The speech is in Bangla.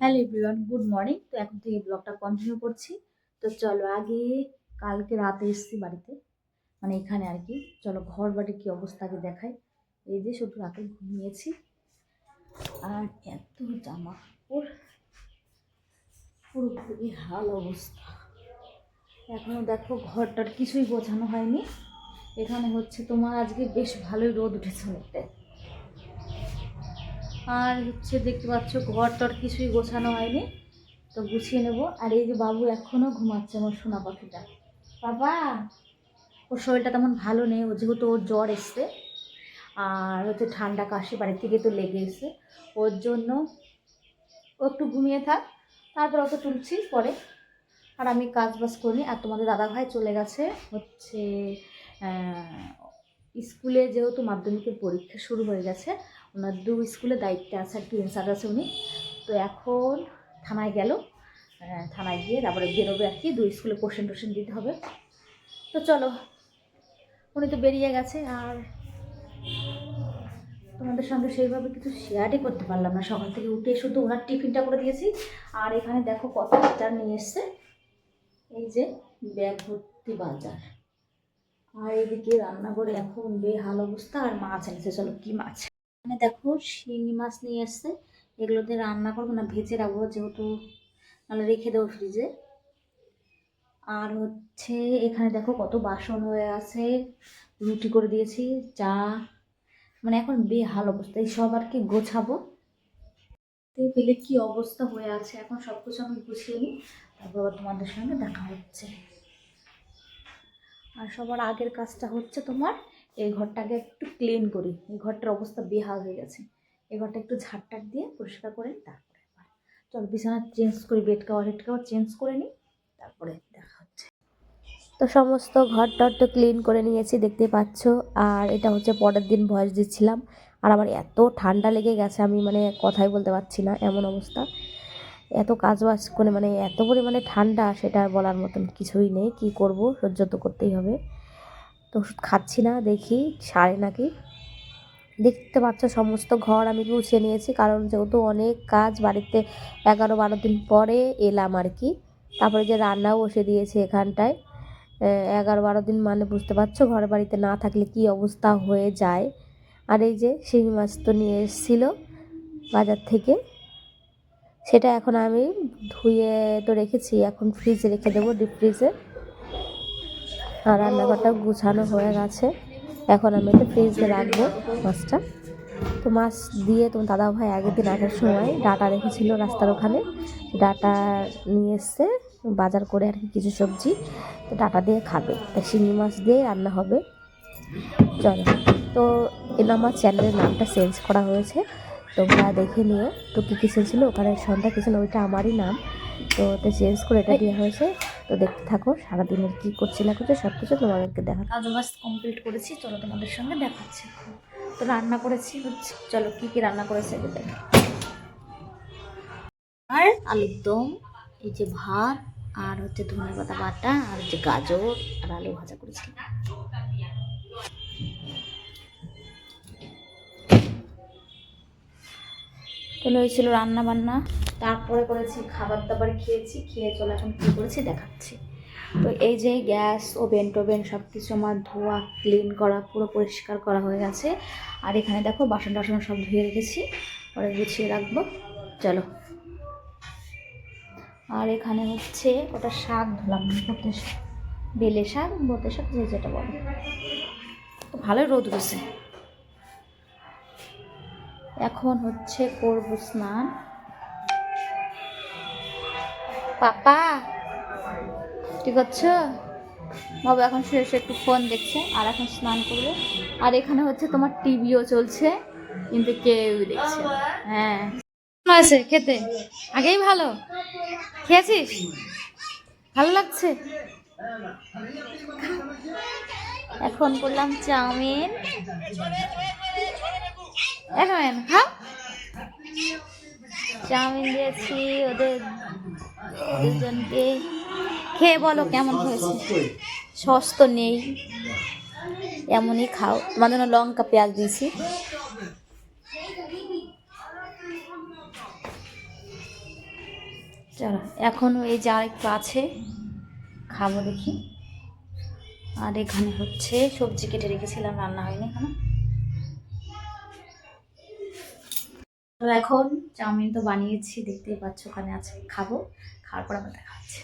Hello everyone, good morning. তো এখন থেকে ব্লগটা কন্টিনিউ করছি। তো চলো আগে কালকে রাতে এসেছি বাড়িতে মানে এখানে আর কি। চলো ঘর বাড়ির কী অবস্থা আগে দেখাই। এই যে শুধু রাতে ঘুমিয়েছি। আর এত জামা কাপড়, পুরোপুরি হাল অবস্থা। এখনও দেখো ঘরটার কিছুই গোছানো হয়নি। এখানে হচ্ছে তোমার আজকে বেশ ভালোই রোদ উঠেছে অনেকটাই। আর হচ্ছে দেখতে পাচ্ছ, ঘর টর কিছুই গোছানো হয়নি। তো গুছিয়ে নেব। আর এই যে বাবু এখনও ঘুমাচ্ছে আমার সোনা পাখিটা। বাবা, ওর শরীরটা তেমন ভালো নেই। ও যেহেতু ওর জ্বর এসছে, আর হচ্ছে ঠান্ডা কাশি বাড়ির থেকে তো লেগে এসছে ওর জন্য ও একটু ঘুমিয়ে থাক, তারপর ওকে তুলছি পরে। আর আমি কাজ বাজ করিনি। আর তোমাদের দাদা ভাই চলে গেছে হচ্ছে স্কুলে যেহেতু মাধ্যমিকের পরীক্ষা শুরু হয়ে গেছে ওনার দু স্কুলে দায়িত্বে আছে আর কি ইনচার্জ আছে উনি। তো এখন থানায় গেল থানায় গিয়ে তারপরে বেরোবে আর কি দুই স্কুলে কোশ্চেন টোশ্চেন দিতে হবে। তো চলো, উনি তো বেরিয়ে গেছে আর তোমাদের সঙ্গে সেইভাবে কিছু শেয়ারই করতে পারলাম না। সকাল থেকে উঠে শুধু ওনার টিফিনটা করে দিয়েছি। আর এখানে দেখো কত বাজার নিয়ে এসছে। এই যে ব্যাগ ভর্তি বাজার। আর এদিকে রান্নাঘরে এখন বেহাল অবস্থা, আর মাছ এনেছে। চলো, কি মাছ? এখানে দেখো শিঙি মাছ নিয়ে এসছে। এগুলো দিয়ে রান্না করব না, ভেজে রাখব যেহেতু, নাহলে রেখে দেবো ফ্রিজে আর হচ্ছে এখানে দেখো কত বাসন হয়ে আছে, রুটি করে দিয়েছি, চা মানে এখন বেহাল অবস্থা, এই সব আর কি গোছাবো। পেলে কি অবস্থা হয়ে আছে, এখন সব কিছু আমি গুছিয়ে নিই, তারপর আবার তোমাদের সঙ্গে দেখা হচ্ছে। আর সবার আগের কাজটা হচ্ছে তোমার এই ঘরটাকে একটু ক্লিন করি। এই ঘরটার অবস্থা বেহাল হয়ে গেছে। এই ঘরটা একটু ঝাড়টাট দিয়ে পরিষ্কার করে নিই তারপরে চল বিছানা চেঞ্জ করি bed cover head cover change করে নিই, তারপরে দেখা হচ্ছে। তো সমস্ত ঘর টর তো ক্লিন করে নিয়েছি, দেখতে পাচ্ছ। আর এটা হচ্ছে পরের দিন ভয়েস দিচ্ছিলাম। আর আমার এত ঠান্ডা লেগে গেছে, আমি মানে কথাই বলতে পারছি না, এমন অবস্থা। এত কাজ বাজ করে মানে এত পরিমাণে ঠান্ডা, সেটা বলার মতন কিছুই নেই। কি করব? সহ্য তো করতেই হবে। তো ওষুধ খাচ্ছি না, দেখি, সারে নাকি। দেখতে পাচ্ছ সমস্ত ঘর আমি গুছিয়ে নিয়েছি, কারণ যেহেতু অনেক কাজ, বাড়িতে এগারো বারো দিন পরে এলাম আর কি। তারপরে যে রান্নাও বসে দিয়েছে এখানটায়। এগারো বারো দিন মানে বুঝতে পারছ, ঘর বাড়িতে না থাকলে কি অবস্থা হয়ে যায়। আর এই যে শিঙি মাছ তো নিয়ে এসেছিল বাজার থেকে, সেটা এখন আমি ধুয়ে তো রেখেছি, এখন ফ্রিজে রেখে দেবো ডিপ ফ্রিজে রান্নাঘরটা গুছানো হয়ে গেছে। এখন আমি এটা ফ্রিজে রাখব মাছটা। তো মাছ দিয়ে তোমার দাদা ভাই আগের দিন আসার সময় ডাটা রেখেছিল রাস্তার ওখানে। ডাটা নিয়ে এসছে বাজার করে আর কি কিছু সবজি। তো ডাটা দিয়ে খাবে। তা শিঙি মাছ দিয়ে রান্না হবে। চলো। তো এটা আমার চ্যানেলের নামটা চেঞ্জ করা হয়েছে। তোমরা দেখে নিও। তো কী কী ছিল? ওখানে সন্ধ্যা কিচেন ওইটা আমারই নাম। তো চেঞ্জ করে এটা দেওয়া হয়েছে। তো দেখতে থাকো, সারাদিনের কী করছি না করছে সব কিছু তোমাদেরকে দেখা কাজ বাজ কমপ্লিট করেছি, চলো তোমাদের সঙ্গে দেখাচ্ছি। তো রান্না করেছি হচ্ছে, চলো কি কি রান্না করেছে দেখো। আর আলুর দম, এই যে ভাত, আর হচ্ছে ধনে পাতা বাটা, আর হচ্ছে গাজর, আর আলু ভাজা করেছিলাম তো হয়েছিল রান্না বান্না তারপরে করেছি খাবার দাবার খেয়েছি, খেয়ে চলে এখন কী করেছি দেখাচ্ছি। তো এই যে গ্যাস, ওভেন টোভেন সব কিছু আমার ধোয়া, ক্লিন করা, পুরো পরিষ্কার করা হয়ে গেছে। আর এখানে দেখো বাসন টাসন সব ধুয়ে রেখেছি, পরে গুছিয়ে রাখব। চলো। আর এখানে হচ্ছে ওটা শাক ধুলাম বলতে শাক, বেলে শাক বলতে শাক, যে যেটা বলে। তো ভালোই রোদ গেছে এখন হচ্ছে করব স্নান। পাপা, কি করছ? বাবা এখন শুয়ে শুয়ে একটু ফোন দেখছে, আর এখন স্নান করবে। আর এখানে হচ্ছে তোমার টিভিও চলছে, কিন্তু কেউ দেখছে হ্যাঁ। আছে খেতে? আগেই ভালো? খেয়েছিস? ভালো লাগছে? এখন করলাম চাউমিন। এখন হ্যাঁ? চাউমিন দিয়েছি ওদের দুজনকে খেয়ে বলো কেমন হয়েছে। সস তো নেই। এমনই খাও। তোমার লঙ্কা, পেঁয়াজ দিয়েছি। চলো এখনও এই যা একটু আছে, খাব দেখি। আর এখানে হচ্ছে সবজি কেটে রেখেছিলাম, রান্না হয়নি এখানে। তো এখন চাউমিন তো বানিয়েছি, দেখতেই পাচ্ছ ওখানে আছে, খাব। খাওয়ার পর আবার দেখা হচ্ছে